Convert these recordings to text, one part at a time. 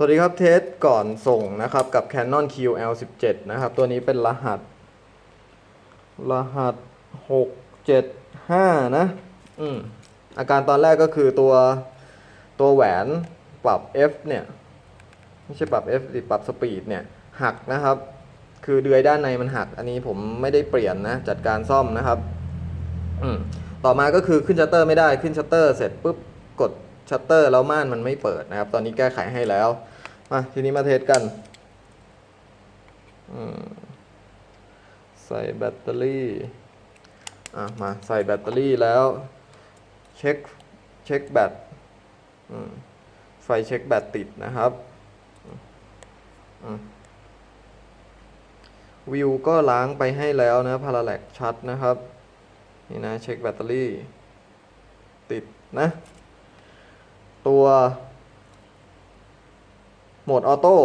สวัสดีครับเทสก่อนส่งนะครับกับ Canon QL17 นะครับ ตัวนี้เป็นรหัส รหัส 675 นะ อืมอาการตอนแรกก็คือตัวตัวแหวนปรับ F เนี่ย ไม่ใช่ปรับ F สิปรับสปีดเนี่ย หักนะครับ คือเดือยด้านในมันหัก อันนี้ผมไม่ได้เปลี่ยนนะ จัดการซ่อมนะครับ อืมต่อมาก็คือขึ้นชัตเตอร์ไม่ได้ขึ้นชัตเตอร์เสร็จปุ๊บกด ชัตเตอร์แล้วม่านมันไม่เปิดนะครับ ตอนนี้แก้ไขให้แล้วมาทีนี้มาเทสกันใส่แบตเตอรี่อะมาใส่แบตเตอรี่แล้วเช็คเช็คแบตไฟเช็คแบตติดนะครับวิวก็ล้างไปให้แล้วนะพาราแลกชัดนะครับ นี่นะเช็คแบตเตอรี่ ติดนะ ตัวโหมดออโต้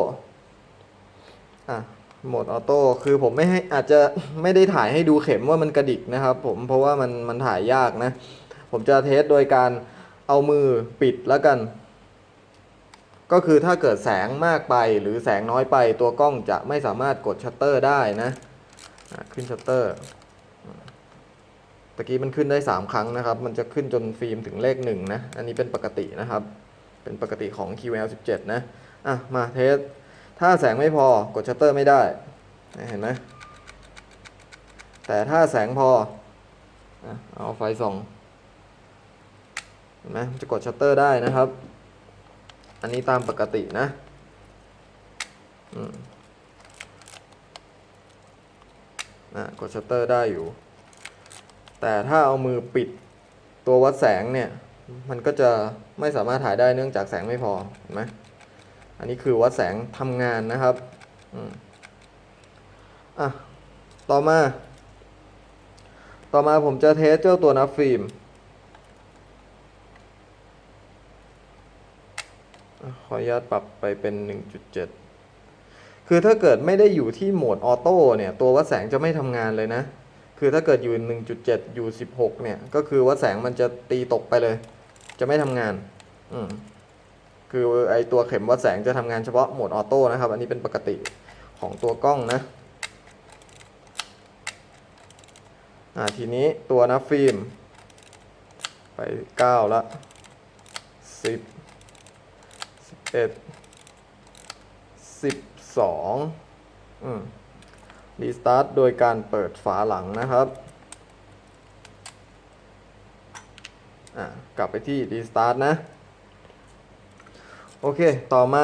อะโหมดออโต้คือผมไม่ให้อาจจะไม่ได้ถ่ายให้ดูเข็มว่ามันกระดิกนะครับผมเพราะว่ามันมันถ่ายยากนะ ผมจะเทสโดยการเอามือปิดแล้วกัน ก็คือถ้าเกิดแสงมากไปหรือแสงน้อยไปตัวกล้องจะไม่สามารถกดชัตเตอร์ได้นะะขึ้นชัตเตอร์ ตะกี้มันขึ้นได้ 3 ครั้งนะครับ มันจะขึ้นจนฟิล์มถึงเลขหนึ่งนะ อันนี้เป็นปกตินะครับ เป็นปกติของ QL17 นะ อะ มาเทส ถ้าแสงไม่พอกดชัตเตอร์ไม่ได้ เห็นไหม แต่ถ้าแสงพออะเอาไฟส่องเห็นไหมจะกดชัตเตอร์ได้นะครับ อันนี้ตามปกตินะอืมอะกดชัตเตอร์ได้อยู่ แต่ถ้าเอามือปิดตัววัดแสงเนี่ย มันก็จะไม่สามารถถ่ายได้เนื่องจากแสงไม่พอเห็นไหมอันนี้คือวัดแสงทำงานนะครับอะต่อมา ต่อมาผมจะเทสเจ้าตัวนับฟิล์มขออนุญาตปรับไปเป็น 1.7 คือถ้าเกิดไม่ได้อยู่ที่โหมดออโต้เนี่ย ตัววัดแสงจะไม่ทำงานเลยนะ คือถ้าเกิดอยู่ 1.7 อยู่ 16 เนี่ย ก็คือวัดแสงมันจะตีตกไปเลย จะไม่ทำงาน อืม คือไอตัวเข็มวัดแสงจะทำงานเฉพาะโหมดออโต้นะครับ อันนี้เป็นปกติของตัวกล้องนะ อ่า ทีนี้ตัวนับฟิล์ม ไป 9 ละ 10 11 12 อืม รีสตาร์ทโดยการเปิดฝาหลังนะครับกลับไปที่รีสตาร์ทนะ โอเค ต่อมา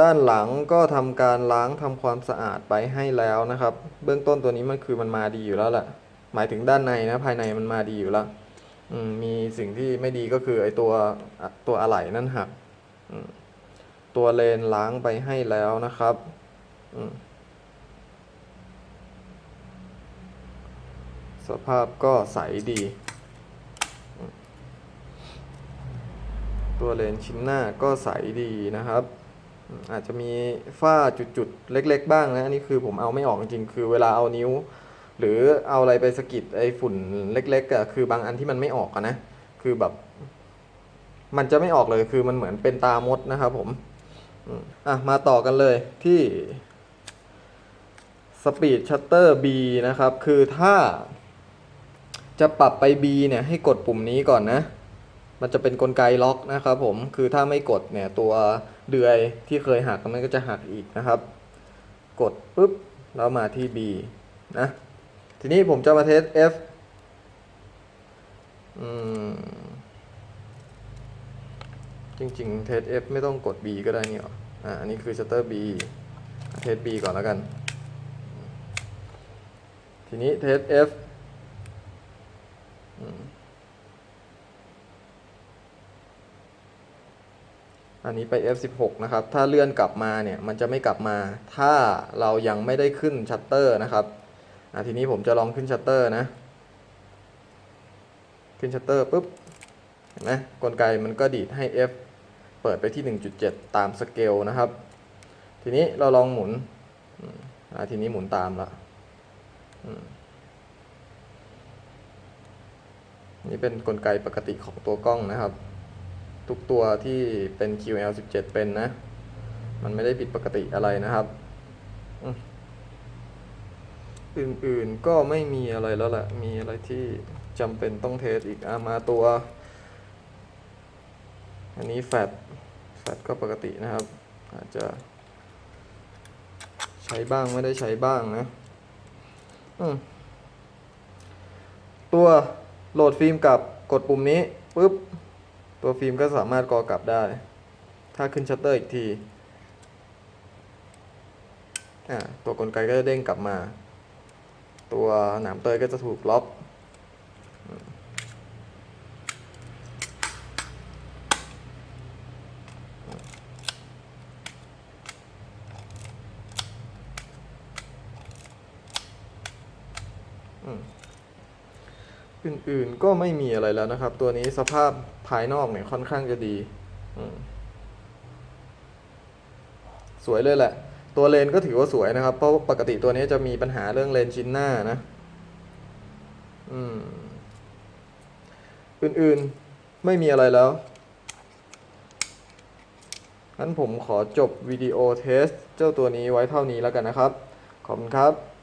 ด้านหลังก็ทำการล้างทำความสะอาดไปให้แล้วนะครับ เบื้องต้นตัวนี้มันคือมันมาดีอยู่แล้วแหละหมายถึงด้านในนะ ภายในมันมาดีอยู่แล้วมีสิ่งที่ไม่ดีก็คือไอตัวตัวอะไหล่นั่นหักตัวเลนล้างไปให้แล้วนะครับ อืม สภาพก็ใสดี ตัวเลนส์ชิ้นหน้าก็ใสดีนะครับ อาจจะมีฝ้าจุดๆ เล็กๆ บ้างนะอันนี้คือผมเอาไม่ออกจริงๆคือเวลาเอานิ้ว หรือเอาอะไรไปสกิดไอ้ฝุ่นเล็กๆอะคือบางอันที่มันไม่ออกนะ คือแบบ มันจะไม่ออกเลยคือมันเหมือนเป็นตามดนะครับผมอะมาต่อกันเลยที่ Speed Shutter B นะครับ คือถ้า จะปรับไป B เนี่ยให้กดปุ่มนี้ก่อนนะ มันจะเป็นนกลไกล็อกนะครับผม คือถ้าไม่กดเนี่ยตัวเดือยที่เคยหักมันก็จะหักอีกนะครับ กดปุ๊บแล้วมาที่ B นะ ทีนี้ผมจะมาเทส F อืมจริงๆ เทส F ไม่ต้องกด B ก็ได้นี่หรอ อ่าอันนี้คือชัตเตอร์ B เทส B ก่อนแล้วกัน ทีนี้เทส F อันนี้ไป F16 นะครับ ถ้าเลื่อนกลับมาเนี่ย มันจะไม่กลับมา ถ้าเรายังไม่ได้ขึ้นชัตเตอร์นะครับอะทีนี้ผมจะลองขึ้นชัตเตอร์นะ ขึ้นชัตเตอร์ปุ๊บ เห็นไหมกลไกมันก็ดีดให้ F เปิดไปที่ 1.7 ตามสเกลนะครับ ทีนี้เราลองหมุนอืมอะทีนี้หมุนตามละนี่เป็นกลไกปกติของตัวกล้องนะครับ ทุกตัวที่เป็น QL17 เป็นนะ มันไม่ได้ผิดปกติอะไรนะครับอืมอื่นๆก็ไม่มีอะไรแล้วแหละ มีอะไรที่จำเป็นต้องเทสอีกอามาตัว อันนี้แฟดแฟดก็ปกตินะครับ อาจจะ ใช้บ้างไม่ได้ใช้บ้างนะอืมตัวโหลดฟิล์มกับกดปุ่มนี้ปุ๊บ ตัวฟิล์มก็สามารถกอกลับได้ ถ้าขึ้นชัตเตอร์อีกทีตัวกลไกก็จะเด้งกลับมา ตัวหนามเตยก็จะถูกล็อก อื่นๆก็ไม่มีอะไรแล้วนะครับ ตัวนี้สภาพภายนอกเนี่ยค่อนข้างจะดีสวยเลยแหละ ตัวเลนก็ถือว่าสวยนะครับ เพราะปกติตัวนี้จะมีปัญหาเรื่องเลนชิ้นหน้านะ อืม อื่นๆไม่มีอะไรแล้วงั้นผมขอจบวิดีโอเทสเจ้าตัวนี้ไว้เท่านี้แล้วกันนะครับ ขอบคุณครับ